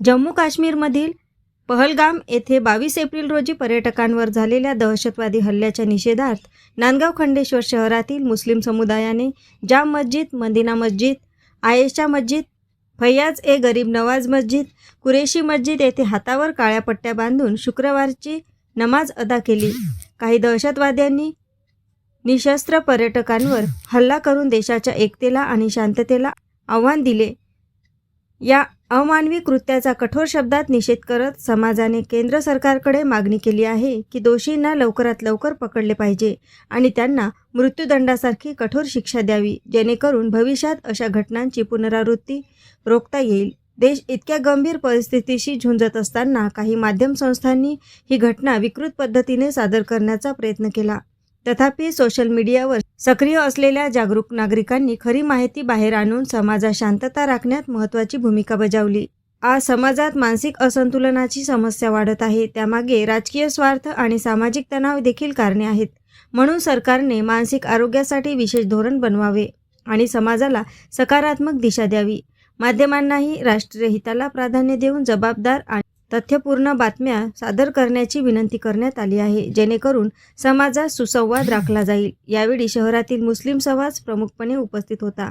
जम्मू काश्मीरमधील पहलगाम येथे बावीस एप्रिल रोजी पर्यटकांवर झालेल्या दहशतवादी हल्ल्याच्या निषेधार्थ नांदगाव खंडेश्वर शहरातील मुस्लिम समुदायाने जाम मस्जिद मदिना मस्जिद आयेशा मस्जिद फैयाज ए गरीब नवाज मस्जिद कुरेशी मस्जिद येथे हातावर काळ्या पट्ट्या बांधून शुक्रवारची नमाज अदा केली. काही दहशतवाद्यांनी निशस्त्र पर्यटकांवर हल्ला करून देशाच्या एकतेला आणि शांततेला आव्हान दिले. या अमानवी कृत्याचा कठोर शब्दात निषेध करत समाजाने केंद्र सरकारकडे मागणी केली आहे की दोषींना लवकरात लवकर पकडले पाहिजे आणि त्यांना मृत्यूदंडासारखी कठोर शिक्षा द्यावी जेणेकरून भविष्यात अशा घटनांची पुनरावृत्ती रोखता येईल. देश इतक्या गंभीर परिस्थितीशी झुंजत असताना काही माध्यम संस्थांनी ही घटना विकृत पद्धतीने सादर करण्याचा प्रयत्न केला. तथापि सोशल मीडियावर सक्रिय असलेल्या जागरूक नागरिकांनी खरी माहिती बाहेर आणून समाजात शांतता राखण्यात महत्त्वाची भूमिका बजावली. आज समाजात मानसिक असंतुलनाची समस्या वाढत आहे. त्यामागे राजकीय स्वार्थ आणि सामाजिक तणाव देखील कारणे आहेत. म्हणून सरकारने मानसिक आरोग्यासाठी विशेष धोरण बनवावे आणि समाजाला सकारात्मक दिशा द्यावी. माध्यमांनाही राष्ट्रीय हिताला प्राधान्य देऊन जबाबदार आणि तथ्यपूर्ण बातम्या सादर करण्याची विनंती करण्यात आली आहे. जेणेकरून समाजात सुसंवाद राखला जाईल. यावेळी शहरातील मुस्लिम समाज प्रमुखपणे उपस्थित होता.